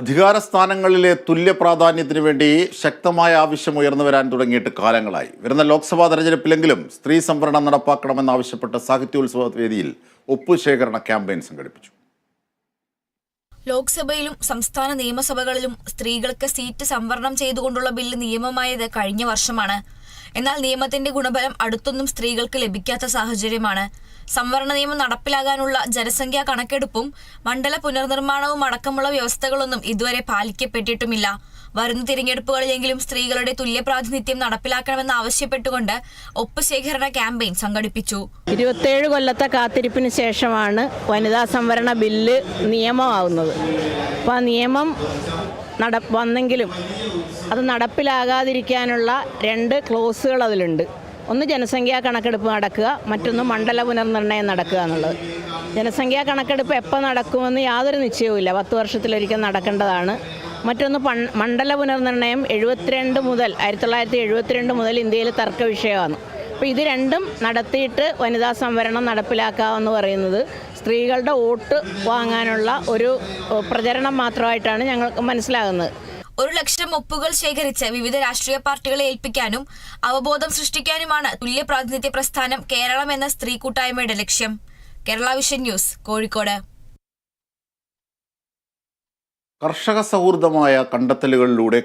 അധികാര സ്ഥാനങ്ങളിലെ തുല്യ പ്രാധാന്യത്തിന് വേണ്ടി ശക്തമായ ആവശ്യം ഉയർന്നു വരാൻ തുടങ്ങിയിട്ട് കാലങ്ങളായി. വരുന്ന ലോക്സഭാ തെരഞ്ഞെടുപ്പിലെങ്കിലും സ്ത്രീ സംവരണം നടപ്പാക്കണമെന്നാവശ്യപ്പെട്ട് സാഹിത്യോത്സവ വേദിയിൽ ഒപ്പുശേഖരണ ക്യാമ്പയിൻ സംഘടിപ്പിച്ചു. ലോക്സഭയിലും സംസ്ഥാന നിയമസഭകളിലും സ്ത്രീകൾക്ക് സീറ്റ് സംവരണം ചെയ്തുകൊണ്ടുള്ള ബില്ല് നിയമമായത് കഴിഞ്ഞ വർഷമാണ്. എന്നാൽ നിയമത്തിന്റെ ഗുണഫലം അടുത്തൊന്നും സ്ത്രീകൾക്ക് ലഭിക്കാത്ത സാഹചര്യമാണ്. സംവരണ നിയമം നടപ്പിലാകാനുള്ള ജനസംഖ്യാ കണക്കെടുപ്പും മണ്ഡല പുനർനിർമ്മാണവും അടക്കമുള്ള വ്യവസ്ഥകളൊന്നും ഇതുവരെ പാലിക്കപ്പെട്ടിട്ടുമില്ല. വരുന്ന തിരഞ്ഞെടുപ്പുകളിലെങ്കിലും സ്ത്രീകളുടെ തുല്യ പ്രാതിനിധ്യം നടപ്പിലാക്കണമെന്ന് ആവശ്യപ്പെട്ടുകൊണ്ട് ഒപ്പ് ശേഖരണ ക്യാമ്പയിൻ സംഘടിപ്പിച്ചു. ഇരുപത്തേഴ് കൊല്ലത്തെ കാത്തിരിപ്പിന് ശേഷമാണ് വനിതാ സംവരണ ബില്ല് നിയമമാവുന്നത്. അപ്പോൾ ആ നിയമം നട വന്നെങ്കിലും അത് നടപ്പിലാകാതിരിക്കാനുള്ള രണ്ട് ക്ലോസുകൾ അതിലുണ്ട്. ഒന്ന് ജനസംഖ്യാ കണക്കെടുപ്പ് നടക്കുക മറ്റൊന്ന് മണ്ഡല പുനർനിർണയം നടക്കുക എന്നുള്ളത്. ജനസംഖ്യാ കണക്കെടുപ്പ് എപ്പോൾ നടക്കുമെന്ന് യാതൊരു നിശ്ചയവുമില്ല. പത്ത് വർഷത്തിലൊരിക്കൽ നടക്കേണ്ടതാണ്. മറ്റൊന്ന് മണ്ഡല പുനർനിർണയം എഴുപത്തിരണ്ട് മുതൽ ആയിരത്തി തൊള്ളായിരത്തി എഴുപത്തിരണ്ട് മുതൽ ഇന്ത്യയിൽ തർക്ക വിഷയമാണ്. അപ്പോൾ ഇത് രണ്ടും നടത്തിയിട്ട് വനിതാ സംവരണം നടപ്പിലാക്കാമെന്ന് പറയുന്നത്. സ്ത്രീകളുടെ വോട്ട് വാങ്ങാനുള്ള ഒരു പ്രചരണം മാത്രമായിട്ടാണ് ഞങ്ങൾക്ക് മനസ്സിലാകുന്നത്. ഒരു ലക്ഷം ഒപ്പുകൾ ശേഖരിച്ച് വിവിധ രാഷ്ട്രീയ പാർട്ടികളെ ഏൽപ്പിക്കാനും അവബോധം സൃഷ്ടിക്കാനുമാണ് തുല്യ പ്രാതിനിധ്യ പ്രസ്ഥാനം കേരളം എന്ന സ്ത്രീ കൂട്ടായ്മയുടെ ലക്ഷ്യം. Kerala vision news Kozhikode. കർഷക സൗഹൃദമായ കണ്ടെത്തലുകളിലൂടെ